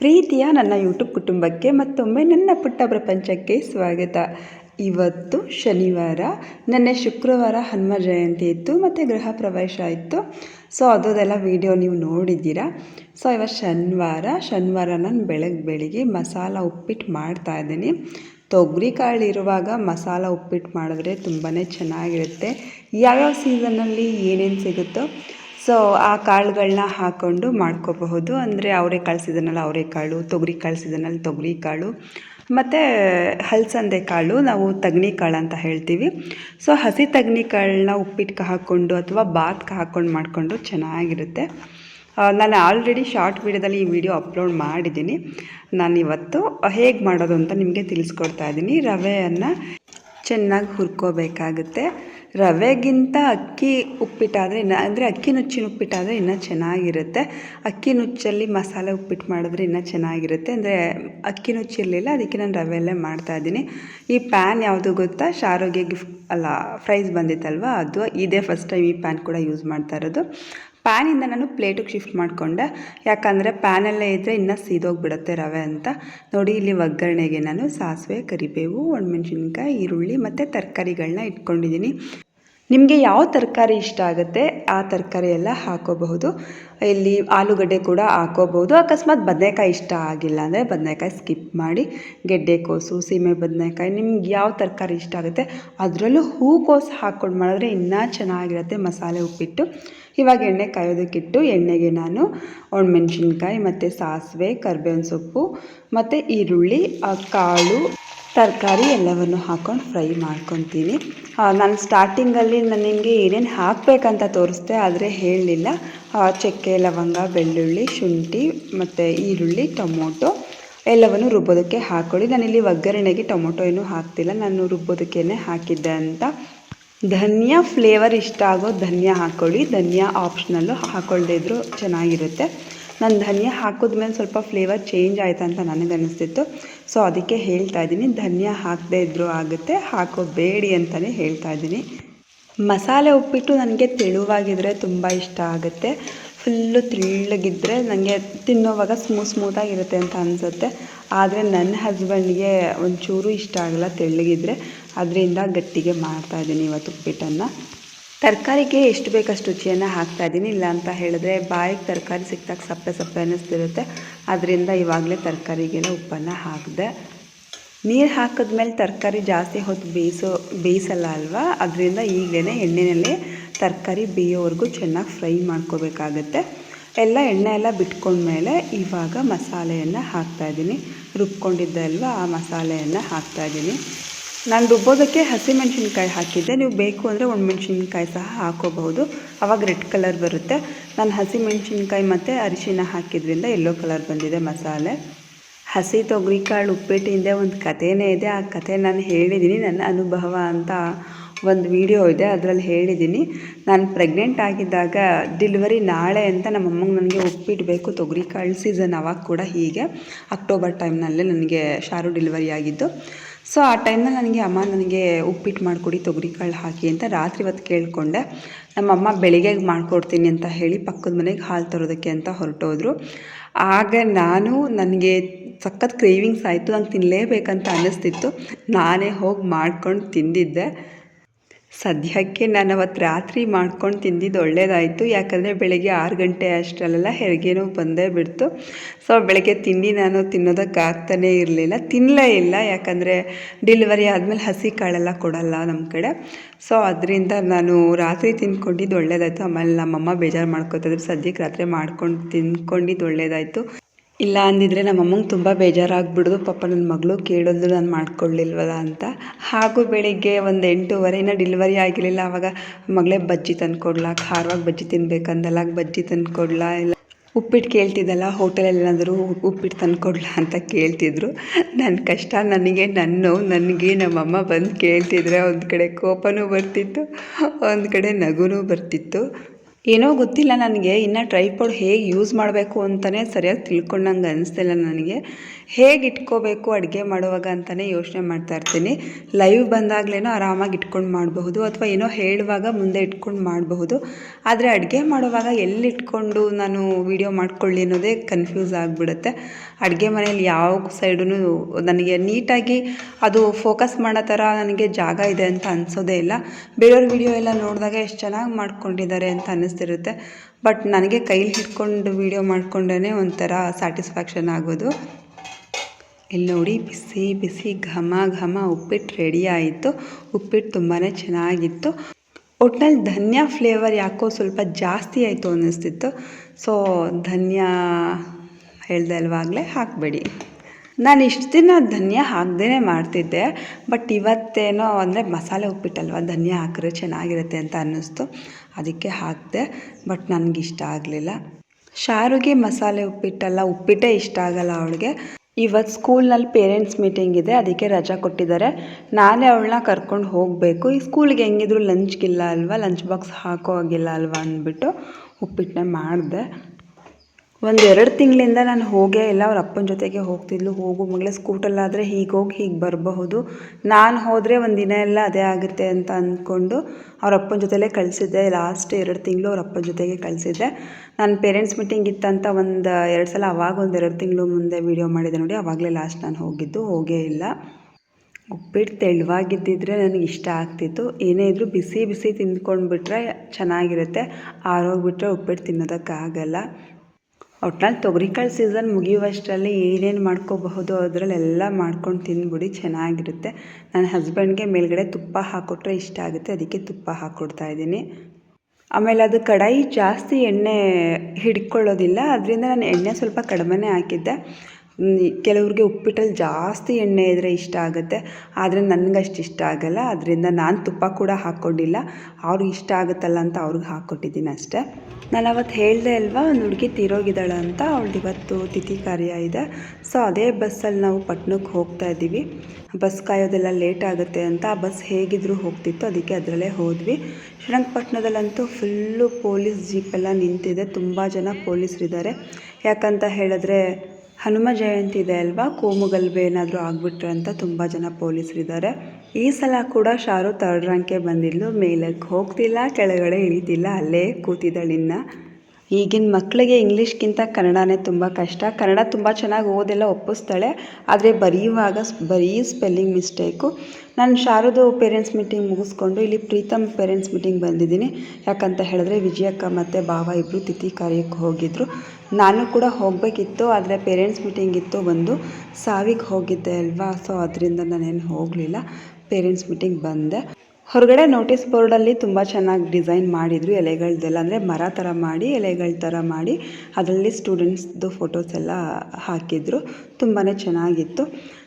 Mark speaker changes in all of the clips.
Speaker 1: ಪ್ರೀತಿಯ ನನ್ನ ಯೂಟ್ಯೂಬ್ ಕುಟುಂಬಕ್ಕೆ ಮತ್ತೊಮ್ಮೆ ನನ್ನ ಪುಟ್ಟ ಪ್ರಪಂಚಕ್ಕೆ ಸ್ವಾಗತ. ಇವತ್ತು ಶನಿವಾರ, ನೆನ್ನೆ ಶುಕ್ರವಾರ ಹನುಮ ಜಯಂತಿ ಇತ್ತು, ಮತ್ತು ಗೃಹ ಪ್ರವೇಶ ಇತ್ತು. ಸೊ ಅದೋದೆಲ್ಲ ವೀಡಿಯೋ ನೀವು ನೋಡಿದ್ದೀರಾ? ಸೊ ಇವತ್ತು ಶನಿವಾರ ಶನಿವಾರ ನಾನು ಬೆಳಗ್ಗೆ ಬೆಳಿಗ್ಗೆ ಮಸಾಲ ಉಪ್ಪಿಟ್ಟು ಮಾಡ್ತಾ ಇದ್ದೀನಿ. ತೊಗರಿ ಕಾಳು ಇರುವಾಗ ಮಸಾಲ ಉಪ್ಪಿಟ್ಟು ಮಾಡಿದ್ರೆ ತುಂಬಾ ಚೆನ್ನಾಗಿರುತ್ತೆ. ಯಾವ್ಯಾವ ಸೀಸನ್ನಲ್ಲಿ ಏನೇನು ಸಿಗುತ್ತೋ ಸೊ ಆ ಕಾಳುಗಳನ್ನ ಹಾಕ್ಕೊಂಡು ಮಾಡ್ಕೋಬಹುದು. ಅಂದರೆ ಅವರೆಕಾಳು ಸೀಸನಲ್ಲಿ ಅವರೆಕಾಳು ತೊಗರಿ ಕಾಳು ಸೀಸನಲ್ಲಿ ತೊಗರಿ ಕಾಳು. ಮತ್ತು ಹಲಸಂದೆ ಕಾಳು, ನಾವು ತಗ್ನಿ ಕಾಳು ಅಂತ ಹೇಳ್ತೀವಿ. ಸೊ ಹಸಿ ತಗ್ನಿ ಕಾಳನ್ನ ಉಪ್ಪಿಟ್ಕ ಹಾಕ್ಕೊಂಡು ಅಥವಾ ಬಾತ್ಗೆ ಹಾಕ್ಕೊಂಡು ಮಾಡಿಕೊಂಡು ಚೆನ್ನಾಗಿರುತ್ತೆ. ನಾನು ಆಲ್ರೆಡಿ ಶಾರ್ಟ್ ವೀಡಿಯೋದಲ್ಲಿ ಈ ವಿಡಿಯೋ ಅಪ್ಲೋಡ್ ಮಾಡಿದ್ದೀನಿ. ನಾನಿವತ್ತು ಹೇಗೆ ಮಾಡೋದು ಅಂತ ನಿಮಗೆ ತಿಳಿಸ್ಕೊಡ್ತಾ ಇದ್ದೀನಿ. ರವೆಯನ್ನು ಚೆನ್ನಾಗಿ ಹುರ್ಕೋಬೇಕಾಗುತ್ತೆ. ರವೆಗಿಂತ ಅಕ್ಕಿ ಉಪ್ಪಿಟ್ಟಾದರೆ ಇನ್ನು, ಅಂದರೆ ಅಕ್ಕಿ ನುಚ್ಚಿನ ಉಪ್ಪಿಟ್ಟಾದರೆ ಇನ್ನೂ ಚೆನ್ನಾಗಿರುತ್ತೆ. ಅಕ್ಕಿ ನುಚ್ಚಲ್ಲಿ ಮಸಾಲೆ ಉಪ್ಪಿಟ್ಟು ಮಾಡಿದ್ರೆ ಇನ್ನೂ ಚೆನ್ನಾಗಿರುತ್ತೆ. ಅಂದರೆ ಅಕ್ಕಿ ನುಚ್ಚಿರಲಿಲ್ಲ, ಅದಕ್ಕೆ ನಾನು ರವೆಯಲ್ಲೇ ಮಾಡ್ತಾಯಿದ್ದೀನಿ ಈ ಪ್ಯಾನ್ ಯಾವುದು ಗೊತ್ತಾ? ಶಾರೋಗೆ ಗಿಫ್ಟ್ ಅಲ್ಲ ಫ್ರೈಸ್ ಬಂದಿತ್ತಲ್ವ? ಅದು, ಇದೇ ಫಸ್ಟ್ ಟೈಮ್ ಈ ಪ್ಯಾನ್ ಕೂಡ ಯೂಸ್ ಮಾಡ್ತಾ ಇರೋದು. ಪ್ಯಾನಿಂದ ನಾನು ಪ್ಲೇಟಿಗೆ ಶಿಫ್ಟ್ ಮಾಡಿಕೊಂಡೆ. ಯಾಕಂದರೆ ಪ್ಯಾನಲ್ಲೇ ಇದ್ದರೆ ಇನ್ನೂ ಸೀದೋಗಿಬಿಡುತ್ತೆ ರವೆ ಅಂತ. ನೋಡಿ, ಇಲ್ಲಿ ಒಗ್ಗರಣೆಗೆ ನಾನು ಸಾಸಿವೆ, ಕರಿಬೇವು, ಒಣಮೆಣಸಿನ್ಕಾಯಿ, ಈರುಳ್ಳಿ ಮತ್ತು ತರಕಾರಿಗಳನ್ನ ಇಟ್ಕೊಂಡಿದ್ದೀನಿ. ನಿಮಗೆ ಯಾವ ತರಕಾರಿ ಇಷ್ಟ ಆಗುತ್ತೆ, ಆ ತರಕಾರಿ ಎಲ್ಲ ಹಾಕೋಬಹುದು. ಇಲ್ಲಿ ಆಲೂಗಡ್ಡೆ ಕೂಡ ಹಾಕೋಬಹುದು. ಅಕಸ್ಮಾತ್ ಬದನೆಕಾಯಿ ಇಷ್ಟ ಆಗಿಲ್ಲ ಅಂದರೆ ಬದನೆಕಾಯಿ ಸ್ಕಿಪ್ ಮಾಡಿ ಗೆಡ್ಡೆಕೋಸು ಸೀಮೆ ಬದನೆಕಾಯಿ, ನಿಮ್ಗೆ ಯಾವ ತರಕಾರಿ ಇಷ್ಟ ಆಗುತ್ತೆ, ಅದರಲ್ಲೂ ಹೂಕೋಸು ಹಾಕ್ಕೊಂಡು ಮಾಡಿದ್ರೆ ಇನ್ನೂ ಚೆನ್ನಾಗಿರುತ್ತೆ ಮಸಾಲೆ ಉಪ್ಪಿಟ್ಟು. ಇವಾಗ ಎಣ್ಣೆ ಕಾಯೋದಕ್ಕಿಟ್ಟು ಎಣ್ಣೆಗೆ ನಾನು ಒಣಮೆಣ್ಸಿನ್ಕಾಯಿ, ಮತ್ತು ಸಾಸಿವೆ, ಕರ್ಬೇವಿನ ಸೊಪ್ಪು, ಮತ್ತು ಈರುಳ್ಳಿ ಕಾಳು, ತರಕಾರಿ ಎಲ್ಲವನ್ನು ಹಾಕ್ಕೊಂಡು ಫ್ರೈ ಮಾಡ್ಕೊತೀನಿ. ನಾನು ಸ್ಟಾರ್ಟಿಂಗಲ್ಲಿ ನಾನು ನಿಮಗೆ ಏನೇನು ಹಾಕಬೇಕಂತ ತೋರಿಸ್ದೆ, ಆದರೆ ಹೇಳಲಿಲ್ಲ. ಚಕ್ಕೆ, ಲವಂಗ, ಬೆಳ್ಳುಳ್ಳಿ, ಶುಂಠಿ, ಮತ್ತು ಈರುಳ್ಳಿ, ಟೊಮೊಟೊ ಎಲ್ಲವನ್ನು ರುಬ್ಬೋದಕ್ಕೆ ಹಾಕ್ಕೊಳ್ಳಿ ನಾನಿಲ್ಲಿ ಒಗ್ಗರಣೆಗೆ ಟೊಮೊಟೊ ಏನೂ ಹಾಕ್ತಿಲ್ಲ, ನಾನು ರುಬ್ಬೋದಕ್ಕೇ ಹಾಕಿದ್ದೆ ಅಂತ. ಧನಿಯಾ ಫ್ಲೇವರ್ ಇಷ್ಟ ಆಗೋ ಧನಿಯಾ ಹಾಕ್ಕೊಳ್ಳಿ ಧನಿಯಾ ಆಪ್ಷನಲ್ಲು ಹಾಕ್ಕೊಳ್ಳದಿದ್ರು ಚೆನ್ನಾಗಿರುತ್ತೆ. ನಾನು ಧನಿಯಾ ಹಾಕಿದ್ಮೇಲೆ ಸ್ವಲ್ಪ ಫ್ಲೇವರ್ ಚೇಂಜ್ ಆಯ್ತು ಅಂತ ನನಗೆ ಅನಿಸ್ತಿತ್ತು ಸೊ ಅದಕ್ಕೆ ಹೇಳ್ತಾ ಇದ್ದೀನಿ. ಧನಿಯಾ ಹಾಕದೇ ಇದ್ದರೂ ಆಗುತ್ತೆ. ಹಾಕೋಬೇಡಿ ಅಂತಲೇ ಹೇಳ್ತಾ ಇದ್ದೀನಿ. ಮಸಾಲೆ ಉಪ್ಪಿಟ್ಟು ನನಗೆ ತೆಳುವಾಗಿದ್ದರೆ ತುಂಬ ಇಷ್ಟ ಆಗುತ್ತೆ. ಫುಲ್ಲು ತಿಳ್ಳಗಿದ್ದರೆ ನನಗೆ ತಿನ್ನೋವಾಗ ಸ್ಮೂತ್ ಸ್ಮೂತಾಗಿರುತ್ತೆ ಅಂತ ಅನಿಸುತ್ತೆ. ಆದರೆ ನನ್ನ ಹಸ್ಬೆಂಡ್ಗೆ ಒಂಚೂರು ಇಷ್ಟ ಆಗಲ್ಲ ತೆಳ್ಳಗಿದ್ರೆ. ಅದರಿಂದ ಗಟ್ಟಿಗೆ ಮಾಡ್ತಾ ಇದ್ದೀನಿ ಇವತ್ತು ಉಪ್ಪಿಟ್ಟನ್ನು. ತರಕಾರಿಗೆ ಎಷ್ಟು ಬೇಕಷ್ಟು ರುಚಿಯನ್ನು ಹಾಕ್ತಾಯಿದ್ದೀನಿ ಇಲ್ಲ ಅಂತ ಹೇಳಿದ್ರೆ ಬಾಯಿಗೆ ತರಕಾರಿ ಸಿಕ್ಕಿದಾಗ ಸಪ್ಪೆ ಸಪ್ಪೆ ಅನ್ನಿಸ್ತಿರುತ್ತೆ. ಅದರಿಂದ ಇವಾಗಲೇ ತರಕಾರಿಗೆಲ್ಲ ಉಪ್ಪನ್ನು ಹಾಕಿದೆ. ನೀರು ಹಾಕಿದ್ಮೇಲೆ ತರಕಾರಿ ಜಾಸ್ತಿ ಹೊತ್ತು ಬೇಯಿಸೋ, ಬೇಯಿಸಲ್ಲ ಅಲ್ವಾ? ಅದರಿಂದ ಈಗಲೇ ಎಣ್ಣೆಯಲ್ಲಿ ತರಕಾರಿ ಬೇಯೋವರೆಗೂ ಚೆನ್ನಾಗಿ ಫ್ರೈ ಮಾಡ್ಕೋಬೇಕಾಗತ್ತೆ. ಎಲ್ಲ ಎಣ್ಣೆ ಎಲ್ಲ ಬಿಟ್ಕೊಂಡ್ಮೇಲೆ ಇವಾಗ ಮಸಾಲೆಯನ್ನು ಹಾಕ್ತಾಯಿದ್ದೀನಿ ರುಬ್ಕೊಂಡಿದ್ದೆ ಅಲ್ವಾ? ಆ ಮಸಾಲೆಯನ್ನು ಹಾಕ್ತಾಯಿದ್ದೀನಿ ನಾನು ರುಬ್ಬೋದಕ್ಕೆ ಹಸಿಮೆಣ್ಸಿನ್ಕಾಯಿ ಹಾಕಿದ್ದೆ. ನೀವು ಬೇಕು ಅಂದರೆ ಒಣಮೆಣ್ಸಿನ್ಕಾಯಿ ಸಹ ಹಾಕೋಬಹುದು. ಆವಾಗ ರೆಡ್ ಕಲರ್ ಬರುತ್ತೆ. ನಾನು ಹಸಿಮೆಣ್ಸಿನ್ಕಾಯಿ ಮತ್ತು ಅರಿಶಿನ ಹಾಕಿದ್ರಿಂದ ಯೆಲ್ಲೋ ಕಲರ್ ಬಂದಿದೆ ಮಸಾಲೆ. ಹಸಿ ತೊಗರಿಕಾಳು ಉಪ್ಪಿಟ್ಟಿಂದೆ ಒಂದು ಕಥೆನೇ ಇದೆ. ಆ ಕಥೆ ನಾನು ಹೇಳಿದ್ದೀನಿ. ನನ್ನ ಅನುಭವ ಅಂತ ಒಂದು ವಿಡಿಯೋ ಇದೆ. ಅದರಲ್ಲಿ ಹೇಳಿದ್ದೀನಿ. ನಾನು ಪ್ರೆಗ್ನೆಂಟ್ ಆಗಿದ್ದಾಗ ಡಿಲಿವರಿ ನಾಳೆ ಅಂತ ನಮ್ಮ ಅಮ್ಮಂಗೆ ನನಗೆ ತೊಗರಿ ತೊಗರಿಕಾಳು ಸೀಸನ್ ಅವಾಗ ಕೂಡ ಹೀಗೆ. ಅಕ್ಟೋಬರ್ ಟೈಮ್ನಲ್ಲೇ ನನಗೆ ಶಾರು ಡಿಲಿವರಿ ಆಗಿದ್ದು. ಸೊ ಆ ಟೈಮ್ನಲ್ಲಿ ನನಗೆ ಅಮ್ಮ ನನಗೆ ಉಪ್ಪಿಟ್ಟು ಮಾಡಿಕೊಡಿ, ತೊಗರಿಕಾಳು ಹಾಕಿ ಅಂತ ರಾತ್ರಿ ಹೊತ್ತು ಕೇಳಿಕೊಂಡೆ. ನಮ್ಮಮ್ಮ ಬೆಳಿಗ್ಗೆ ಮಾಡಿಕೊಡ್ತೀನಿ ಅಂತ ಹೇಳಿ ಪಕ್ಕದ ಮನೆಗೆ ಹಾಲು ತರೋದಕ್ಕೆ ಅಂತ ಹೊರಟೋದ್ರು. ಆಗ ನಾನು ನನಗೆ ಸಖತ್ ಕ್ರೇವಿಂಗ್ಸ್ ಆಯಿತು, ನಂಗೆ ತಿನ್ನಲೇಬೇಕಂತ ಅನ್ನಿಸ್ತಿತ್ತು. ನಾನೇ ಹೋಗಿ ಮಾಡ್ಕೊಂಡು ತಿಂದಿದ್ದೆ. ಸದ್ಯಕ್ಕೆ ನಾನು ಅವತ್ತು ರಾತ್ರಿ ಮಾಡ್ಕೊಂಡು ತಿಂದಿದ್ದು ಒಳ್ಳೇದಾಯಿತು. ಯಾಕಂದರೆ ಬೆಳಗ್ಗೆ ಆರು ಗಂಟೆ ಅಷ್ಟರಲ್ಲೆಲ್ಲ ಹೆರಿಗೆನೂ ಬಂದೇ ಬಿಡ್ತು. ಸೊ ಬೆಳಗ್ಗೆ ತಿಂಡಿ ನಾನು ತಿನ್ನೋದಕ್ಕೆ ಆಗ್ತಾನೇ ಇರಲಿಲ್ಲ. ತಿನ್ನಲೇ ಇಲ್ಲ. ಯಾಕಂದರೆ ಡೆಲಿವರಿ ಆದಮೇಲೆ ಹಸಿ ಕಾಳೆಲ್ಲ ಕೊಡಲ್ಲ ನಮ್ಮ ಕಡೆ. ಸೊ ಅದರಿಂದ ನಾನು ರಾತ್ರಿ ತಿಂದ್ಕೊಂಡಿದ್ದು ಒಳ್ಳೇದಾಯಿತು. ಆಮೇಲೆ ನಮ್ಮಮ್ಮ ಬೇಜಾರು ಮಾಡ್ಕೋತಿದ್ರು ಸದ್ಯಕ್ಕೆ ರಾತ್ರಿ ಮಾಡ್ಕೊಂಡು ತಿಂದ್ಕೊಂಡಿದ್ದು ಒಳ್ಳೇದಾಯಿತು. ಇಲ್ಲ ಅಂದಿದ್ರೆ ನಮ್ಮ ಅಮ್ಮಂಗೆ ತುಂಬ ಬೇಜಾರಾಗ್ಬಿಡ್ದು. ಪಾಪ ನನ್ನ ಮಗಳು ಕೇಳೋದು ನಾನು ಮಾಡ್ಕೊಳ್ಳಿಲ್ವಲ್ಲ ಅಂತ. ಹಾಗೂ ಬೆಳಿಗ್ಗೆ ಒಂದು ಎಂಟೂವರೆ ಇನ್ನೂ ಡಿಲಿವರಿ ಆಗಿರಲಿಲ್ಲ. ಆವಾಗ ಮಗಳೇ ಬಜ್ಜಿ ತಂದು ಕೊಡ್ಲಾ, ಖಾರವಾಗಿ ಬಜ್ಜಿ ತಿನ್ಬೇಕಂದಲ್ಲ, ಬಜ್ಜಿ ತಂದು ಕೊಡ್ಲಾ, ಇಲ್ಲ ಉಪ್ಪಿಟ್ಟು ಕೇಳ್ತಿದ್ದಲ್ಲ ಹೋಟೆಲಲ್ಲಿ ಏನಾದರೂ ಉಪ್ಪಿಟ್ಟು ತಂದು ಕೊಡ್ಲಾ ಅಂತ ಕೇಳ್ತಿದ್ರು. ನನ್ನ ಕಷ್ಟ ನನಗೆ, ನನ್ನ, ನನಗೆ, ನಮ್ಮಮ್ಮ ಬಂದು ಕೇಳ್ತಿದ್ರೆ ಒಂದು ಕಡೆ ಕೋಪವೂ ಬರ್ತಿತ್ತು, ಒಂದು ಕಡೆ ನಗುನೂ ಬರ್ತಿತ್ತು. ಏನೋ ಗೊತ್ತಿಲ್ಲ ನನಗೆ. ಇನ್ನು ಟ್ರೈಪೋಡ್ ಹೇಗೆ ಯೂಸ್ ಮಾಡಬೇಕು ಅಂತಲೇ ಸರಿಯಾಗಿ ತಿಳ್ಕೊಂಡಂಗೆ ಅನಿಸ್ತಿಲ್ಲ ನನಗೆ. ಹೇಗೆ ಇಟ್ಕೋಬೇಕು ಅಡುಗೆ ಮಾಡುವಾಗ ಅಂತಲೇ ಯೋಚನೆ ಮಾಡ್ತಾ ಇರ್ತೀನಿ. ಲೈವ್ ಬಂದಾಗಲೇನೋ ಆರಾಮಾಗಿ ಇಟ್ಕೊಂಡು ಮಾಡಬಹುದು ಅಥವಾ ಏನೋ ಹೇಳುವಾಗ ಮುಂದೆ ಇಟ್ಕೊಂಡು ಮಾಡಬಹುದು. ಆದರೆ ಅಡುಗೆ ಮಾಡುವಾಗ ಎಲ್ಲಿ ಇಟ್ಕೊಂಡು ನಾನು ವೀಡಿಯೋ ಮಾಡ್ಕೊಳ್ಳಿ ಅನ್ನೋದೇ ಕನ್ಫ್ಯೂಸ್ ಆಗಿಬಿಡುತ್ತೆ. ಅಡುಗೆ ಮನೆಯಲ್ಲಿ ಯಾವ ಸೈಡೂ ನನಗೆ ನೀಟಾಗಿ ಅದು ಫೋಕಸ್ ಮಾಡೋ ಥರ ನನಗೆ ಜಾಗ ಇದೆ ಅಂತ ಅನಿಸೋದೇ ಇಲ್ಲ. ಬೇರೆಯವ್ರ ವೀಡಿಯೋ ಎಲ್ಲ ನೋಡಿದಾಗ ಎಷ್ಟು ಚೆನ್ನಾಗಿ ಮಾಡ್ಕೊಂಡಿದ್ದಾರೆ ಅಂತ ಅನ್ನಿಸ್ತಿರುತ್ತೆ ಬಟ್ ನನಗೆ ಕೈಲಿ ಹಿಡ್ಕೊಂಡು ವೀಡಿಯೋ ಮಾಡಿಕೊಂಡೇ ಒಂಥರ ಸ್ಯಾಟಿಸ್ಫ್ಯಾಕ್ಷನ್ ಆಗೋದು. ಇಲ್ಲಿ ನೋಡಿ, ಬಿಸಿ ಬಿಸಿ, ಘಮ ಘಮ, ಉಪ್ಪಿಟ್ಟು ರೆಡಿ ಆಯಿತು. ಉಪ್ಪಿಟ್ಟು ತುಂಬಾ ಚೆನ್ನಾಗಿತ್ತು. ಒಟ್ನಲ್ಲಿ ಧನ್ಯ ಫ್ಲೇವರ್ ಯಾಕೋ ಸ್ವಲ್ಪ ಜಾಸ್ತಿ ಆಯಿತು ಅನ್ನಿಸ್ತಿತ್ತು. ಸೊ ಧನ್ಯ ಹೇಳ್ದೆ ಅಲ್ವಾಗಲೇ? ಹಾಕಬೇಡಿ. ನಾನು ಇಷ್ಟು ದಿನ ಧನಿಯಾ ಹಾಕ್ದೇ ಮಾಡ್ತಿದ್ದೆ, ಬಟ್ ಇವತ್ತೇನೋ ಅಂದರೆ ಮಸಾಲೆ ಉಪ್ಪಿಟ್ಟಲ್ವ, ಧನ್ಯ ಹಾಕಿದ್ರೆ ಚೆನ್ನಾಗಿರುತ್ತೆ ಅಂತ ಅನ್ನಿಸ್ತು. ಅದಕ್ಕೆ ಹಾಕಿದೆ, ಬಟ್ ನನಗಿಷ್ಟ ಆಗಲಿಲ್ಲ. ಶಾರುಗೆ ಮಸಾಲೆ ಉಪ್ಪಿಟ್ಟಲ್ಲ, ಉಪ್ಪಿಟ್ಟೇ ಇಷ್ಟ ಆಗಲ್ಲ ಅವಳಿಗೆ. ಇವತ್ತು ಸ್ಕೂಲ್ನಲ್ಲಿ ಪೇರೆಂಟ್ಸ್ ಮೀಟಿಂಗ್ ಇದೆ, ಅದಕ್ಕೆ ರಜಾ ಕೊಟ್ಟಿದ್ದಾರೆ. ನಾನೇ ಅವಳನ್ನ ಕರ್ಕೊಂಡು ಹೋಗಬೇಕು. ಈ ಸ್ಕೂಲಿಗೆ ಹೆಂಗಿದ್ರು ಲಂಚ್ಗಿಲ್ಲ ಅಲ್ವಾ, ಲಂಚ್ ಬಾಕ್ಸ್ ಹಾಕೋ ಹಾಗಿಲ್ಲ ಅಲ್ವಾ ಅಂದ್ಬಿಟ್ಟು ಉಪ್ಪಿಟ್ಟನ್ನ ಮಾಡಿದೆ. ಒಂದು ಎರಡು ತಿಂಗಳಿಂದ ನಾನು ಹೋಗೇ ಇಲ್ಲ. ಅವ್ರ ಅಪ್ಪನ ಜೊತೆಗೆ ಹೋಗ್ತಿದ್ಲು. ಹೋಗು ಮಗಳೇ ಸ್ಕೂಟಲ್ಲಾದರೆ ಹೀಗೆ ಹೋಗಿ ಹೀಗೆ ಬರಬಹುದು. ನಾನು ಹೋದರೆ ಒಂದು ದಿನ ಎಲ್ಲ ಅದೇ ಆಗುತ್ತೆ ಅಂತ ಅಂದ್ಕೊಂಡು ಅವ್ರ ಅಪ್ಪನ ಜೊತೆಲೇ ಕಳಿಸಿದ್ದೆ. ಲಾಸ್ಟ್ ಎರಡು ತಿಂಗಳು ಅವ್ರ ಅಪ್ಪನ ಜೊತೆಗೆ ಕಳಿಸಿದ್ದೆ. ನಾನು ಪೇರೆಂಟ್ಸ್ ಮೀಟಿಂಗ್ ಇತ್ತಂತ ಒಂದು ಎರಡು ಸಲ ಅವಾಗ ಒಂದು ಎರಡು ತಿಂಗಳು ಮುಂದೆ ವೀಡಿಯೋ ಮಾಡಿದೆ ನೋಡಿ. ಅವಾಗಲೇ ಲಾಸ್ಟ್ ನಾನು ಹೋಗಿದ್ದು. ಹೋಗೇ ಇಲ್ಲ. ಉಪ್ಪಿಟ್ಟು ತೆಳುವಾಗಿದ್ದಿದ್ರೆ ನನಗೆ ಇಷ್ಟ ಆಗ್ತಿತ್ತು. ಏನೇ ಇದ್ದರೂ ಬಿಸಿ ಬಿಸಿ ತಿಂದ್ಕೊಂಡ್ಬಿಟ್ರೆ ಚೆನ್ನಾಗಿರುತ್ತೆ. ಆರೋಗ್ಬಿಟ್ರೆ ಉಪ್ಪಿಟ್ಟು ತಿನ್ನೋದಕ್ಕಾಗಲ್ಲ. ಒಟ್ನಲ್ಲಿ ತೊಗರಿಕಾಳು ಸೀಸನ್ ಮುಗಿಯುವಷ್ಟರಲ್ಲಿ ಏನೇನು ಮಾಡ್ಕೋಬಹುದು ಅದರಲ್ಲೆಲ್ಲ ಮಾಡ್ಕೊಂಡು ತಿಂದ್ಬಿಡಿ, ಚೆನ್ನಾಗಿರುತ್ತೆ. ನನ್ನ ಹಸ್ಬೆಂಡ್ಗೆ ಮೇಲ್ಗಡೆ ತುಪ್ಪ ಹಾಕ್ಕೊಟ್ರೆ ಇಷ್ಟ ಆಗುತ್ತೆ, ಅದಕ್ಕೆ ತುಪ್ಪ ಹಾಕ್ಕೊಡ್ತಾ ಇದ್ದೀನಿ. ಆಮೇಲೆ ಅದು ಕಡಾಯಿ ಜಾಸ್ತಿ ಎಣ್ಣೆ ಹಿಡ್ಕೊಳ್ಳೋದಿಲ್ಲ, ಅದರಿಂದ ನಾನು ಎಣ್ಣೆ ಸ್ವಲ್ಪ ಕಡಿಮೆನೇ ಹಾಕಿದ್ದೆ. ಕೆಲವ್ರಿಗೆ ಉಪ್ಪಿಟ್ಟಲ್ಲಿ ಜಾಸ್ತಿ ಎಣ್ಣೆ ಇದ್ದರೆ ಇಷ್ಟ ಆಗುತ್ತೆ, ಆದರೆ ನನಗಷ್ಟು ಇಷ್ಟ ಆಗಲ್ಲ. ಅದರಿಂದ ನಾನು ತುಪ್ಪ ಕೂಡ ಹಾಕ್ಕೊಂಡಿಲ್ಲ. ಅವ್ರಿಗೆ ಇಷ್ಟ ಆಗುತ್ತಲ್ಲ ಅಂತ ಅವ್ರಿಗೆ ಹಾಕ್ಕೊಟ್ಟಿದ್ದೀನಿ ಅಷ್ಟೇ. ನಾನು ಅವತ್ತು ಹೇಳಿದೆ ಅಲ್ವಾ, ಒಂದು ಹುಡುಗಿ ತೀರೋಗಿದ್ದಾಳೆ ಅಂತ, ಅವಳ್ದು ಇವತ್ತು ತಿಥಿ ಕಾರ್ಯ ಇದೆ. ಸೊ ಅದೇ ಬಸ್ಸಲ್ಲಿ ನಾವು ಪಟ್ಟಣಕ್ಕೆ ಹೋಗ್ತಾ ಇದ್ದೀವಿ. ಬಸ್ ಕಾಯೋದೆಲ್ಲ ಲೇಟ್ ಆಗುತ್ತೆ ಅಂತ, ಆ ಬಸ್ ಹೇಗಿದ್ದರೂ ಹೋಗ್ತಿತ್ತು, ಅದಕ್ಕೆ ಅದರಲ್ಲೇ ಹೋದ್ವಿ. ಶ್ರೀರಂಗಪಟ್ಟಣದಲ್ಲಂತೂ ಫುಲ್ಲು ಪೊಲೀಸ್ ಜೀಪೆಲ್ಲ ನಿಂತಿದೆ. ತುಂಬ ಜನ ಪೊಲೀಸರಿದ್ದಾರೆ. ಯಾಕಂತ ಹೇಳಿದ್ರೆ ಹನುಮ ಜಯಂತಿ ಇದೆ ಅಲ್ವಾ? ಕೋಮುಗಲ್ಭೆ ಏನಾದರೂ ಆಗ್ಬಿಟ್ರೆ ಅಂತ ತುಂಬ ಜನ ಪೊಲೀಸರಿದ್ದಾರೆ. ಈ ಸಲ ಕೂಡ ಶಾರು ತರ್ಡ್ ರ್ಯಾಂಕೇ ಬಂದಿದ್ಲು. ಮೇಲಕ್ಕೆ ಹೋಗ್ತಿಲ್ಲ, ಕೆಳಗಡೆ ಇಳಿತಿಲ್ಲ, ಅಲ್ಲೇ ಕೂತಿದ್ದಾಳಿನ್ನು ಈಗಿನ ಮಕ್ಕಳಿಗೆ ಇಂಗ್ಲೀಷ್ಗಿಂತ ಕನ್ನಡನೇ ತುಂಬ ಕಷ್ಟ. ಕನ್ನಡ ತುಂಬ ಚೆನ್ನಾಗಿ ಓದೆಲ್ಲ ಒಪ್ಪಿಸ್ತಾಳೆ. ಆದರೆ ಬರೆಯುವಾಗ ಬರೀ ಸ್ಪೆಲ್ಲಿಂಗ್ ಮಿಸ್ಟೇಕು. ನಾನು ಶಾರದು ಪೇರೆಂಟ್ಸ್ ಮೀಟಿಂಗ್ ಮುಗಿಸ್ಕೊಂಡು ಇಲ್ಲಿ ಪ್ರೀತಮ್ ಪೇರೆಂಟ್ಸ್ ಮೀಟಿಂಗ್ ಬಂದಿದ್ದೀನಿ. ಯಾಕಂತ ಹೇಳಿದ್ರೆ ವಿಜಯಕ್ಕ ಮತ್ತು ಭಾವ ಇಬ್ಬರು ತಿಥಿ ಕಾರ್ಯಕ್ಕೆ ಹೋಗಿದ್ದರು ನಾನು ಕೂಡ ಹೋಗಬೇಕಿತ್ತು, ಆದರೆ ಪೇರೆಂಟ್ಸ್ ಮೀಟಿಂಗ್ ಇತ್ತು ಬಂದು ಸಾವಿಗೆ ಹೋಗಿದ್ದೆ ಅಲ್ವಾ? ಸೊ, ಅದರಿಂದ ನಾನೇನು ಹೋಗಲಿಲ್ಲ. ಪೇರೆಂಟ್ಸ್ ಮೀಟಿಂಗ್ ಬಂದೆ. ಹೊರಗಡೆ ನೋಟಿಸ್ ಬೋರ್ಡಲ್ಲಿ ತುಂಬ ಚೆನ್ನಾಗಿ ಡಿಸೈನ್ ಮಾಡಿದರು ಎಲೆಗಳದ್ದೆಲ್ಲ ಅಂದರೆ ಮರ ಥರ ಮಾಡಿ, ಎಲೆಗಳ ಥರ ಮಾಡಿ ಅದರಲ್ಲಿ ಸ್ಟೂಡೆಂಟ್ಸ್ದು ಫೋಟೋಸ್ ಎಲ್ಲ ಹಾಕಿದ್ರು. ತುಂಬಾ ಚೆನ್ನಾಗಿತ್ತು.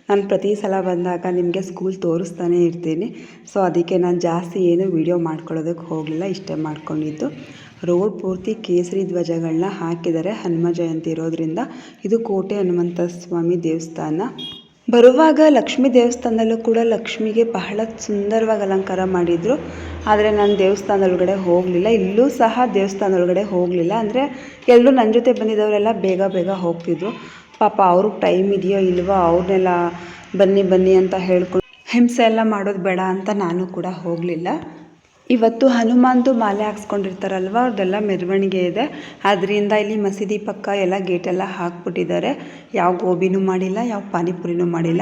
Speaker 1: ನಾನು ಪ್ರತಿ ಸಲ ಬಂದಾಗ ನಿಮಗೆ ಸ್ಕೂಲ್ ತೋರಿಸ್ತಾನೆ ಇರ್ತೀನಿ. ಸೊ ಅದಕ್ಕೆ ನಾನು ಜಾಸ್ತಿ ಏನು ವೀಡಿಯೋ ಮಾಡ್ಕೊಳ್ಳೋದಕ್ಕೆ ಹೋಗಲಿಲ್ಲ, ಇಷ್ಟೇ ಮಾಡ್ಕೊಂಡಿದ್ದು. ರೋಡ್ ಪೂರ್ತಿ ಕೇಸರಿ ಧ್ವಜಗಳನ್ನ ಹಾಕಿದ್ದಾರೆ ಹನುಮ ಜಯಂತಿ ಇರೋದ್ರಿಂದ. ಇದು ಕೋಟೆ ಹನುಮಂತ ಸ್ವಾಮಿ ದೇವಸ್ಥಾನ. ಬರುವಾಗ ಲಕ್ಷ್ಮಿ ದೇವಸ್ಥಾನದಲ್ಲೂ ಕೂಡ ಲಕ್ಷ್ಮಿಗೆ ಬಹಳ ಸುಂದರವಾಗಿ ಅಲಂಕಾರ ಮಾಡಿದರು. ಆದರೆ ನಾನು ದೇವಸ್ಥಾನದ ಒಳಗಡೆ ಹೋಗಲಿಲ್ಲ. ಇಲ್ಲೂ ಸಹ ದೇವಸ್ಥಾನದ ಒಳಗಡೆ ಹೋಗಲಿಲ್ಲ. ಅಂದರೆ ಎಲ್ಲರೂ ನನ್ನ ಜೊತೆ ಬಂದಿದ್ದವರೆಲ್ಲ ಬೇಗ ಬೇಗ ಹೋಗ್ತಿದ್ರು. ಪಾಪ ಅವ್ರಿಗೆ ಟೈಮ್ ಇದೆಯೋ ಇಲ್ವೋ ಅವ್ರನ್ನೆಲ್ಲ ಬನ್ನಿ ಬನ್ನಿ ಅಂತ ಹೇಳ್ಕೊಂಡು ಹಿಂಸೆ ಎಲ್ಲ ಮಾಡೋದು ಬೇಡ ಅಂತ ನಾನು ಕೂಡ ಹೋಗಲಿಲ್ಲ. ಇವತ್ತು ಹನುಮಾನ್ದು ಮಾಲೆ ಹಾಕ್ಸ್ಕೊಂಡಿರ್ತಾರಲ್ವ ಅವ್ರದ್ದೆಲ್ಲ ಮೆರವಣಿಗೆ ಇದೆ. ಅದರಿಂದ ಇಲ್ಲಿ ಮಸೀದಿ ಪಕ್ಕ ಎಲ್ಲ ಗೇಟೆಲ್ಲ ಹಾಕ್ಬಿಟ್ಟಿದ್ದಾರೆ. ಯಾವ ಗೋಬಿನೂ ಮಾಡಿಲ್ಲ, ಯಾವ ಪಾನಿಪುರಿನೂ ಮಾಡಿಲ್ಲ.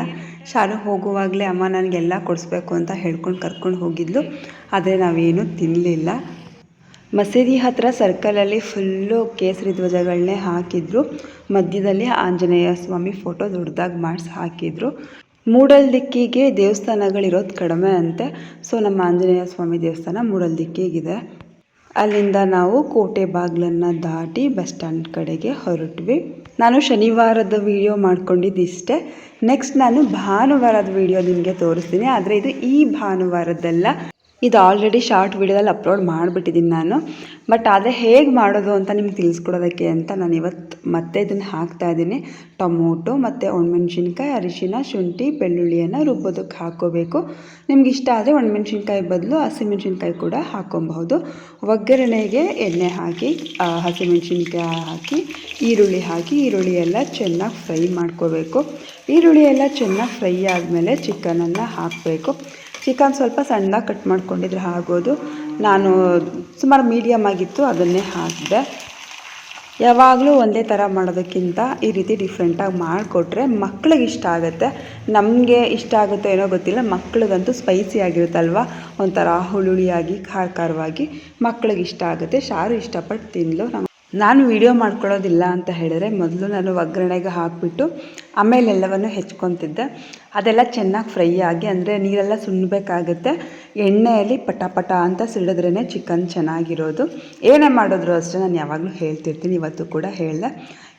Speaker 1: ಶಾಲೆ ಹೋಗುವಾಗಲೇ ಅಮ್ಮ ನನಗೆಲ್ಲ ಕೊಡಿಸ್ಬೇಕು ಅಂತ ಹೇಳ್ಕೊಂಡು ಕರ್ಕೊಂಡು ಹೋಗಿದ್ಲು. ಆದರೆ ನಾವೇನೂ ತಿನ್ನಲಿಲ್ಲ ಮಸೀದಿ ಹತ್ತಿರ ಸರ್ಕಲಲ್ಲಿ ಫುಲ್ಲು ಕೇಸರಿ ಧ್ವಜಗಳನ್ನೇ ಹಾಕಿದ್ರು. ಮಧ್ಯದಲ್ಲಿ ಆಂಜನೇಯ ಸ್ವಾಮಿ ಫೋಟೋ ದೊಡ್ಡದಾಗಿ ಮಾಡಿಸಿ ಹಾಕಿದ್ರು. ಮೂಡಲ್ ದಿಕ್ಕಿಗೆ ದೇವಸ್ಥಾನಗಳಿರೋದು ಕಡಿಮೆ ಅಂತೆ. ಸೊ, ನಮ್ಮ ಆಂಜನೇಯ ಸ್ವಾಮಿ ದೇವಸ್ಥಾನ ಮೂಡಲ್ ದಿಕ್ಕಿಗಿದೆ ಅಲ್ಲಿಂದ ನಾವು ಕೋಟೆ ಬಾಗಿಲನ್ನು ದಾಟಿ ಬಸ್ ಸ್ಟ್ಯಾಂಡ್ ಕಡೆಗೆ ಹೊರಟ್ವಿ. ನಾನು ಶನಿವಾರದ ವಿಡಿಯೋ ಮಾಡ್ಕೊಂಡಿದ್ದಿಷ್ಟೇ. ನೆಕ್ಸ್ಟ್ ನಾನು ಭಾನುವಾರದ ವಿಡಿಯೋ ನಿಮಗೆ ತೋರಿಸ್ತೀನಿ. ಆದರೆ ಇದು ಈ ಭಾನುವಾರದ್ದಲ್ಲ. ಇದು ಆಲ್ರೆಡಿ ಶಾರ್ಟ್ ವಿಡಿಯೋದಲ್ಲಿ ಅಪ್ಲೋಡ್ ಮಾಡಿಬಿಟ್ಟಿದ್ದೀನಿ ನಾನು. ಬಟ್ ಆದರೆ ಹೇಗೆ ಮಾಡೋದು ಅಂತ ನಿಮ್ಗೆ ತಿಳಿಸ್ಕೊಡೋದಕ್ಕೆ ಅಂತ ನಾನು ಇವತ್ತು ಮತ್ತೆ ಇದನ್ನು ಹಾಕ್ತಾ ಇದ್ದೀನಿ. ಟೊಮೊಟೊ ಮತ್ತು ಒಣಮೆಣ್ಸಿನ್ಕಾಯಿ, ಅರಿಶಿನ, ಶುಂಠಿ, ಬೆಳ್ಳುಳ್ಳಿಯನ್ನು ರುಬ್ಬೋದಕ್ಕೆ ಹಾಕ್ಕೋಬೇಕು. ನಿಮ್ಗೆ ಇಷ್ಟ ಆದರೆ ಒಣಮೆಣ್ಸಿನ್ಕಾಯಿ ಬದಲು ಹಸಿಮೆಣ್ಸಿನ್ಕಾಯಿ ಕೂಡ ಹಾಕ್ಕೊಬಹುದು. ಒಗ್ಗರಣೆಗೆ ಎಣ್ಣೆ ಹಾಕಿ ಹಸಿಮೆಣ್ಸಿನ್ಕಾಯಿ ಹಾಕಿ, ಈರುಳ್ಳಿ ಹಾಕಿ, ಈರುಳ್ಳಿ ಎಲ್ಲ ಚೆನ್ನಾಗಿ ಫ್ರೈ ಮಾಡ್ಕೋಬೇಕು. ಈರುಳ್ಳಿ ಎಲ್ಲ ಚೆನ್ನಾಗಿ ಫ್ರೈ ಆದಮೇಲೆ ಚಿಕನನ್ನು ಹಾಕಬೇಕು. ಚಿಕನ್ ಸ್ವಲ್ಪ ಸಣ್ಣದಾಗಿ ಕಟ್ ಮಾಡ್ಕೊಂಡಿದ್ರೆ ಆಗೋದು ನಾನು ಸುಮಾರು ಮೀಡಿಯಮ್ ಆಗಿತ್ತು, ಅದನ್ನೇ ಹಾಕಿದೆ. ಯಾವಾಗಲೂ ಒಂದೇ ಥರ ಮಾಡೋದಕ್ಕಿಂತ ಈ ರೀತಿ ಡಿಫ್ರೆಂಟಾಗಿ ಮಾಡಿಕೊಟ್ರೆ ಮಕ್ಳಿಗೆ ಇಷ್ಟ ಆಗುತ್ತೆ. ನಮಗೆ ಇಷ್ಟ ಆಗುತ್ತೋ ಏನೋ ಗೊತ್ತಿಲ್ಲ, ಮಕ್ಳಿಗಂತೂ ಸ್ಪೈಸಿ ಆಗಿರುತ್ತಲ್ವ? ಒಂಥರ ಹುಳುಳಿಯಾಗಿ ಖಾರ ಖಾರವಾಗಿ ಮಕ್ಳಿಗೆ ಇಷ್ಟ ಆಗುತ್ತೆ. ಶಾರು ಇಷ್ಟಪಟ್ಟು ನಮ್ಮ ನಾನು ವಿಡಿಯೋ ಮಾಡ್ಕೊಳ್ಳೋದಿಲ್ಲ ಅಂತ ಹೇಳಿದ್ರೆ ಮೊದಲು ನಾನು ಒಗ್ಗರಣೆಗೆ ಹಾಕಿಬಿಟ್ಟು ಆಮೇಲೆ ಎಲ್ಲವನ್ನು ಹೆಚ್ಕೊತಿದ್ದೆ. ಅದೆಲ್ಲ ಚೆನ್ನಾಗಿ ಫ್ರೈ ಆಗಿ, ಅಂದರೆ ನೀರೆಲ್ಲ ಸುಣ್ಣಬೇಕಾಗುತ್ತೆ ಎಣ್ಣೆಯಲ್ಲಿ ಪಟ ಪಟ ಅಂತ ಸಿಡಿದ್ರೇ ಚಿಕನ್ ಚೆನ್ನಾಗಿರೋದು. ಏನೇ ಮಾಡಿದ್ರು ಅಷ್ಟೇ ನಾನು ಯಾವಾಗಲೂ ಹೇಳ್ತಿರ್ತೀನಿ, ಇವತ್ತು ಕೂಡ ಹೇಳಿದೆ.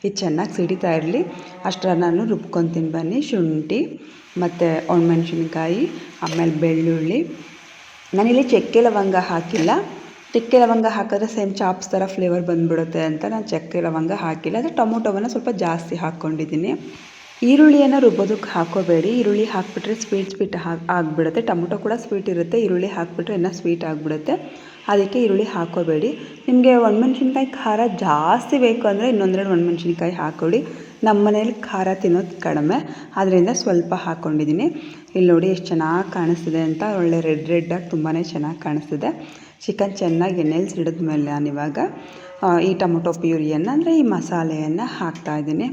Speaker 1: ಇದು ಚೆನ್ನಾಗಿ ಸಿಡಿತಾ ಇರಲಿ. ಅಷ್ಟರ ನಾನು ರುಬ್ಕೊತೀನಿ ಬನ್ನಿ. ಶುಂಠಿ, ಮತ್ತು ಒಣಮೆಣ್ಸಿನ್ಕಾಯಿ, ಆಮೇಲೆ ಬೆಳ್ಳುಳ್ಳಿ. ನಾನಿಲ್ಲಿ ಚಕ್ಕೆ ಲವಂಗ ಹಾಕಿಲ್ಲ. ಚಕ್ಕೆ ಲವಂಗ ಹಾಕಿದ್ರೆ ಸೇಮ್ ಚಾಪ್ಸ್ ಥರ ಫ್ಲೇವರ್ ಬಂದ್ಬಿಡುತ್ತೆ ಅಂತ ನಾನು ಚಕ್ಕೆ ಲವಂಗ ಹಾಕಿಲ್ಲ. ಅಂದರೆ ಟೊಮೊಟೊವನ್ನು ಸ್ವಲ್ಪ ಜಾಸ್ತಿ ಹಾಕ್ಕೊಂಡಿದ್ದೀನಿ. ಈರುಳ್ಳಿಯನ್ನು ರುಬ್ಬೋದಕ್ಕೆ ಹಾಕೋಬೇಡಿ. ಈರುಳ್ಳಿ ಹಾಕಿಬಿಟ್ರೆ ಸ್ವೀಟ್ ಸ್ವೀಟ್ ಹಾಕಿ ಆಗಿಬಿಡುತ್ತೆ. ಟೊಮೊಟೊ ಕೂಡ ಸ್ವೀಟ್ ಇರುತ್ತೆ. ಈರುಳ್ಳಿ ಹಾಕಿಬಿಟ್ರೆ ಇನ್ನೂ ಸ್ವೀಟ್ ಆಗಿಬಿಡುತ್ತೆ. ಅದಕ್ಕೆ ಈರುಳ್ಳಿ ಹಾಕೋಬೇಡಿ. ನಿಮಗೆ ಒಣಮೆಣ್ಸಿನ್ಕಾಯಿ ಖಾರ ಜಾಸ್ತಿ ಬೇಕು ಅಂದರೆ ಇನ್ನೊಂದೆರಡು ಒಣಮೆಣ್ಸಿನ್ಕಾಯಿ ಹಾಕೊಳ್ಳಿ. ನಮ್ಮ ಮನೇಲಿ ಖಾರ ತಿನ್ನೋದು ಕಡಿಮೆ. ಅದರಿಂದ ಸ್ವಲ್ಪ ಹಾಕ್ಕೊಂಡಿದ್ದೀನಿ ಇಲ್ಲಿ ನೋಡಿ ಎಷ್ಟು ಚೆನ್ನಾಗಿ ಕಾಣಿಸ್ತಿದೆ ಅಂತ. ಒಳ್ಳೆ ರೆಡ್ ರೆಡ್ಡಾಗಿ ತುಂಬಾ ಚೆನ್ನಾಗಿ ಕಾಣಿಸ್ತಿದೆ. ಚಿಕನ್ ಚೆನ್ನಾಗಿ ಎಣ್ಣೆಲಿ ಸಿಡಿದ್ಮೇಲೆ ನಾನಿವಾಗ ಈ ಟೊಮೊಟೊ ಪ್ಯೂರಿಯನ್ನು, ಅಂದರೆ ಈ ಮಸಾಲೆಯನ್ನು ಹಾಕ್ತಾಯಿದ್ದೀನಿ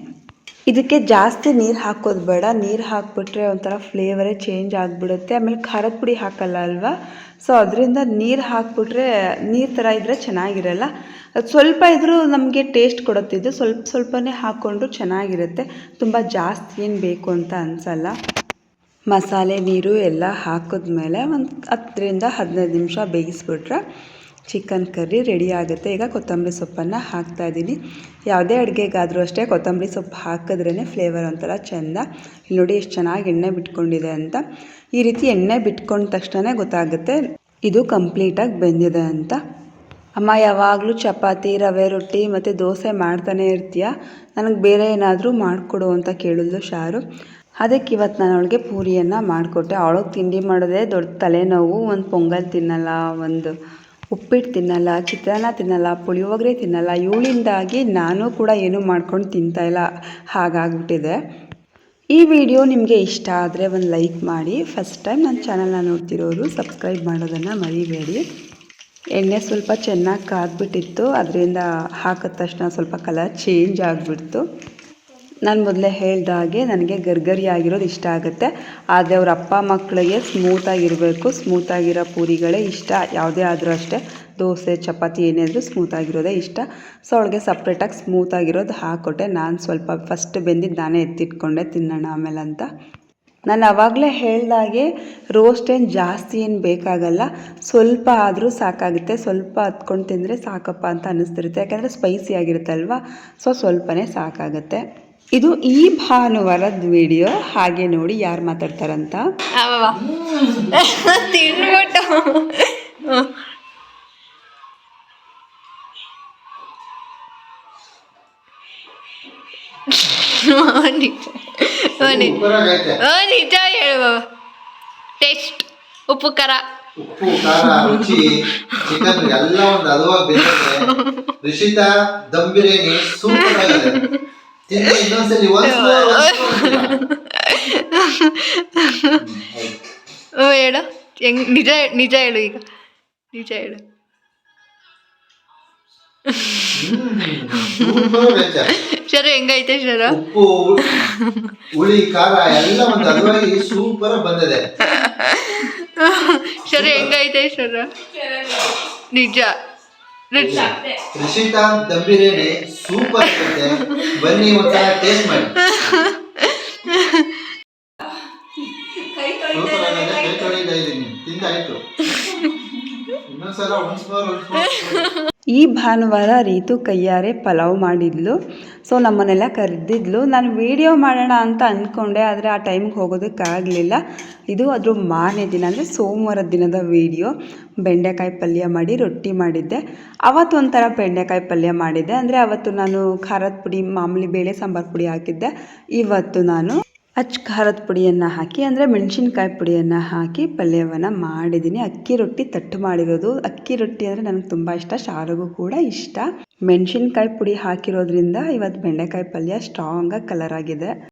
Speaker 1: ಇದಕ್ಕೆ ಜಾಸ್ತಿ ನೀರು ಹಾಕೋದು ಬೇಡ. ನೀರು ಹಾಕ್ಬಿಟ್ರೆ ಒಂಥರ ಫ್ಲೇವರೇ ಚೇಂಜ್ ಆಗಿಬಿಡುತ್ತೆ. ಆಮೇಲೆ ಖಾರದ ಪುಡಿ ಹಾಕಲ್ಲ ಅಲ್ವಾ? ಸೊ ಅದರಿಂದ ನೀರು ಹಾಕ್ಬಿಟ್ರೆ ನೀರು ಥರ ಇದ್ದರೆ ಚೆನ್ನಾಗಿರಲ್ಲ. ಅದು ಸ್ವಲ್ಪ ಇದ್ದರೂ ನಮಗೆ ಟೇಸ್ಟ್ ಕೊಡುತ್ತಿದ್ದು ಸ್ವಲ್ಪ ಸ್ವಲ್ಪನೇ ಹಾಕ್ಕೊಂಡ್ರು ಚೆನ್ನಾಗಿರುತ್ತೆ. ತುಂಬ ಜಾಸ್ತಿ ಏನು ಬೇಕು ಅಂತ ಅನಿಸಲ್ಲ. ಮಸಾಲೆ, ನೀರು ಎಲ್ಲ ಹಾಕಿದ್ಮೇಲೆ ಒಂದು ಹತ್ತರಿಂದ ಹದಿನೈದು ನಿಮಿಷ ಬೇಯಿಸ್ಬಿಟ್ರೆ ಚಿಕನ್ ಕರ್ರಿ ರೆಡಿ ಆಗುತ್ತೆ. ಈಗ ಕೊತ್ತಂಬರಿ ಸೊಪ್ಪನ್ನು ಹಾಕ್ತಾಯಿದ್ದೀನಿ ಯಾವುದೇ ಅಡುಗೆಗಾದರೂ ಅಷ್ಟೇ ಕೊತ್ತಂಬರಿ ಸೊಪ್ಪು ಹಾಕಿದ್ರೇ ಫ್ಲೇವರ್ ಒಂಥರ ಚೆಂದ. ಇಲ್ಲಿ ನೋಡಿ ಎಷ್ಟು ಚೆನ್ನಾಗಿ ಎಣ್ಣೆ ಬಿಟ್ಕೊಂಡಿದೆ ಅಂತ. ಈ ರೀತಿ ಎಣ್ಣೆ ಬಿಟ್ಕೊಂಡ ತಕ್ಷಣ ಗೊತ್ತಾಗುತ್ತೆ ಇದು ಕಂಪ್ಲೀಟಾಗಿ ಬೆಂದಿದೆ ಅಂತ. ಅಮ್ಮ, ಯಾವಾಗಲೂ ಚಪಾತಿ, ರವೆ, ರೊಟ್ಟಿ ಮತ್ತು ದೋಸೆ ಮಾಡ್ತಾನೆ ಇರ್ತೀಯ? ನನಗೆ ಬೇರೆ ಏನಾದರೂ ಮಾಡಿಕೊಡು ಅಂತ ಕೇಳಿದ್ಲು ಶಾರು. ಅದಕ್ಕೆ ಇವತ್ತು ನಾನು ಅವಳಿಗೆ ಪೂರಿಯನ್ನು ಮಾಡಿಕೊಟ್ಟೆ. ಅವಳಿಗೆ ತಿಂಡಿ ಮಾಡೋದೇ ದೊಡ್ಡ ತಲೆನೋವು. ಒಂದು ಪೊಂಗಲ್ ತಿನ್ನಲ್ಲ, ಒಂದು ಉಪ್ಪಿಟ್ಟು ತಿನ್ನಲ್ಲ, ಚಿತ್ರಾನ್ನ ತಿನ್ನಲ್ಲ ಪುಳಿಯೋಗರೆ ತಿನ್ನಲ್ಲ. ಇವಳಿಂದಾಗಿ ನಾನು ಕೂಡ ಏನೂ ಮಾಡ್ಕೊಂಡು ತಿಂತಾಯಿಲ್ಲ ಹಾಗಾಗ್ಬಿಟ್ಟಿದೆ. ಈ ವಿಡಿಯೋ ನಿಮಗೆ ಇಷ್ಟ ಆದರೆ ಒಂದು ಲೈಕ್ ಮಾಡಿ. ಫಸ್ಟ್ ಟೈಮ್ ನನ್ನ ಚಾನಲ್ನ ನೋಡ್ತಿರೋರು ಸಬ್ಸ್ಕ್ರೈಬ್ ಮಾಡೋದನ್ನು ಮರಿಬೇಡಿ. ಎಣ್ಣೆ ಸ್ವಲ್ಪ ಚೆನ್ನಾಗಿ ಕಾದ್ಬಿಟ್ಟಿತ್ತು. ಅದರಿಂದ ಹಾಕಿದ ತಕ್ಷಣ ಸ್ವಲ್ಪ ಕಲರ್ ಚೇಂಜ್ ಆಗಿಬಿಡ್ತು. ನಾನು ಮೊದಲೇ ಹೇಳ್ದ ಹಾಗೆ ನನಗೆ ಗರ್ಗರಿ ಆಗಿರೋದು ಇಷ್ಟ ಆಗುತ್ತೆ. ಆದರೆ ಅವ್ರ ಅಪ್ಪ ಮಕ್ಕಳಿಗೆ ಸ್ಮೂತಾಗಿರಬೇಕು ಸ್ಮೂತಾಗಿರೋ ಪೂರಿಗಳೇ ಇಷ್ಟ. ಯಾವುದೇ ಆದರೂ ಅಷ್ಟೇ ದೋಸೆ, ಚಪಾತಿ ಏನೇ ಆದರೂ ಸ್ಮೂತಾಗಿರೋದೇ ಇಷ್ಟ. ಸೊ ಅವಳಿಗೆ ಸಪ್ರೇಟಾಗಿ ಸ್ಮೂತಾಗಿರೋದು ಹಾಕ್ಕೊಟ್ಟೆ ನಾನು ಸ್ವಲ್ಪ ಫಸ್ಟ್ ಬೆಂದಿದ್ದು ನಾನೇ ಎತ್ತಿಟ್ಕೊಂಡೆ ತಿನ್ನೋಣ ಆಮೇಲೆ ಅಂತ. ನಾನು ಆವಾಗಲೇ ಹೇಳ್ದಾಗೆ ರೋಸ್ಟ್ ಏನು ಜಾಸ್ತಿ ಏನು ಬೇಕಾಗಲ್ಲ. ಸ್ವಲ್ಪ ಆದರೂ ಸಾಕಾಗುತ್ತೆ. ಸ್ವಲ್ಪ ಹತ್ಕೊಂಡು ತಿಂದರೆ ಸಾಕಪ್ಪ ಅಂತ ಅನ್ನಿಸ್ತಿರುತ್ತೆ. ಯಾಕೆಂದರೆ ಸ್ಪೈಸಿ ಆಗಿರುತ್ತೆ ಅಲ್ವಾ ಸೊ ಸ್ವಲ್ಪನೇ ಸಾಕಾಗುತ್ತೆ. ಇದು ಈ ಭಾನುವಾರದ ವಿಡಿಯೋ. ಹಾಗೆ ನೋಡಿ ಯಾರು ಮಾತಾಡ್ತಾರಂತ.
Speaker 2: ತಿನ್ಬಿಟ್ಟು. ನಿಜ ಹೇಳುವ ಟೇಸ್ಟ್ ಉಪ್ಪು ಖಾರ.
Speaker 3: ಉಪ್ಪು ಖಾರ ರುಚಿ ಚಿಕನ್ ಎಲ್ಲ ಒಂದು ಹದವಾಗಿ ಋಷಿತಾ ದಮ್ ಬಿರಿಯಾನಿ ಸೂಪರ್ ಆಗಿದೆ. ತಿಂದು ಇನ್ನೊಂದ್ಸಲಿ once more, once more ಅಂತೀರಾ? ಹ್ಮ್, ಹೌದು.
Speaker 2: ಓ ಹೇಳು ಹೆಂಗ್ ನಿಜ ನಿಜ ಹೇಳು ಈಗ ನಿಜ ಹೇಳು. ಶರು ಹೆಂಗೈತೆ ಶರ
Speaker 3: ಉಪ್ಪು ಹುಳಿ ಖಾರ ಎಲ್ಲ ಒಂದು ಸೂಪರ್ ಬಂದಿದೆ
Speaker 2: ಶರ ಹೆಂಗೈತೆ ಶರ ನಿಜ
Speaker 3: ರಿಷಿತಾ ದಮ್ ಬಿರಿಯಾನಿ ಸೂಪರ್ ಇರುತ್ತೆ. ಬನ್ನಿ ಒಂದ್ಸಲ ಟೇಸ್ಟ್ ಮಾಡಿ. ಸೂಪರ್ ಆಗಿದೆ ಕೈ ತೊಳಿತಾ ಇದ್ದೀನಿ. ತಿಂದಾಯ್ತು ಇನ್ನೊಂದ್ಸಲ ಒಂದ್ಸಲ ಒನ್ಸ್ ಮೋರ್ ಒನ್ಸ್ ಮೋರ್
Speaker 1: ಈ ಭಾನುವಾರ ರೀತು ಕೈಯಾರೆ ಪಲಾವ್ ಮಾಡಿದ್ಲು. ಸೊ ನಮ್ಮನ್ನೆಲ್ಲ ಕರೆದಿದ್ಲು. ನಾನು ವಿಡಿಯೋ ಮಾಡೋಣ ಅಂತ ಅಂದ್ಕೊಂಡೆ ಆದರೆ ಆ ಟೈಮ್ಗೆ ಹೋಗೋದಕ್ಕಾಗಲಿಲ್ಲ ಇದು ಅದ್ರ ಮಾರನೇ ದಿನ, ಅಂದರೆ ಸೋಮವಾರ ದಿನದ ವಿಡಿಯೋ ಬೆಂಡೆಕಾಯಿ ಪಲ್ಯ ಮಾಡಿ ರೊಟ್ಟಿ ಮಾಡಿದ್ದೆ. ಅವತ್ತು ಒಂಥರ ಬೆಂಡೆಕಾಯಿ ಪಲ್ಯ ಮಾಡಿದ್ದೆ. ಅಂದರೆ ಅವತ್ತು ನಾನು ಖಾರದ ಪುಡಿ, ಮಾಮೂಲಿ ಬೇಳೆ ಸಾಂಬಾರು ಪುಡಿ ಹಾಕಿದ್ದೆ. ಇವತ್ತು ನಾನು ಅಚ್ಚ ಖಾರದ ಪುಡಿಯನ್ನು ಹಾಕಿ, ಅಂದರೆ ಮೆಣಸಿನ್ಕಾಯಿ ಪುಡಿಯನ್ನು ಹಾಕಿ ಪಲ್ಯವನ್ನು ಮಾಡಿದ್ದೀನಿ. ಅಕ್ಕಿ ರೊಟ್ಟಿ ತಟ್ಟು ಮಾಡಿರೋದು. ಅಕ್ಕಿ ರೊಟ್ಟಿ ಅಂದರೆ ನನಗೆ ತುಂಬ ಇಷ್ಟ ಶಾರಿಗೂ ಕೂಡ ಇಷ್ಟ. ಮೆಣಸಿನ್ಕಾಯಿ ಪುಡಿ ಹಾಕಿರೋದ್ರಿಂದ ಇವತ್ತು ಬೆಂಡೆಕಾಯಿ ಪಲ್ಯ ಸ್ಟ್ರಾಂಗಾಗಿ ಕಲರ್ ಆಗಿದೆ.